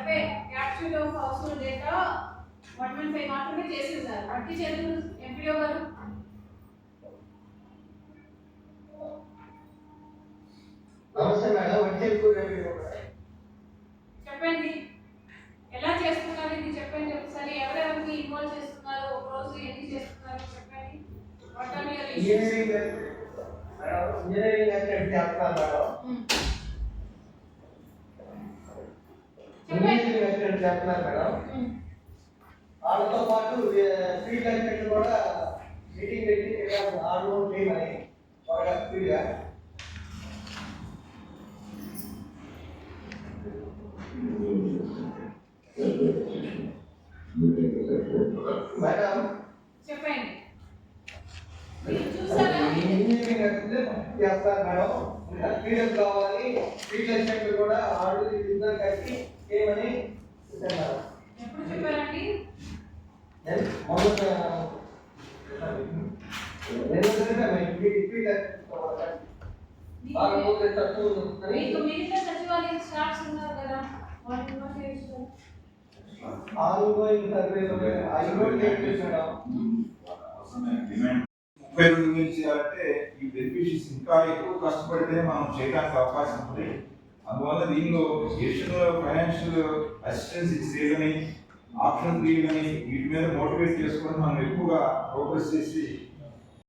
Survey actual of household data one one five మాత్రమే చేసి ఉన్నారు అట్టి చేతులు ఎంపీఓ గారు. చెప్పండి. ఎలా చేస్తున్నారు ఇది? చెప్పండి ఒకసారి. ఎవరెవరికి ఇన్వాల్వ్ చేస్తున్నారు? ఒక రోజు ఎన్ని చేస్తున్నారు? చెప్పండి. వాట్ ఆర్ యువర్ ఇంజనీరింగ్ అంటే ఉమ్. వాళ్ళతో పాటు ఫీల్డ్ అసిస్టెంట్ కూడా మీటింగ్ పెట్టి ఆడు చేయమని బాగా ఫీల్డ్గా మేడం చెప్పండి అంటే చేస్తారు మేడం. ఫీల్డ్ కావాలి. ఫీల్డ్ అసిస్టెంట్ కూడా ఆడు ఇద్దరు కలిసి చేయమని చెప్పారు. మొదట. బాగా పోతే తక్కువ అని సచివాలయం స్టాఫ్స్ ఉన్నారు కదా. ఆన్గోయింగ్ సర్వేలో మేడం. ముప్పై రెండు వేలు చేయాలంటే ఈ బెనిఫిషరీస్ ఇంకా ఎక్కువ కష్టపడితే మనం చేయడానికి అవకాశం ఉంది. అందువల్ల దీనిలో ఎడిషనల్ ఫైనాన్షియల్ అసిస్టెన్స్ ఇచ్చేదని ఆప్షన్ త్రీలని వీటి మీద మోటివేట్ చేసుకొని మనం ఎక్కువగా ప్రోగ్రెస్ చేసి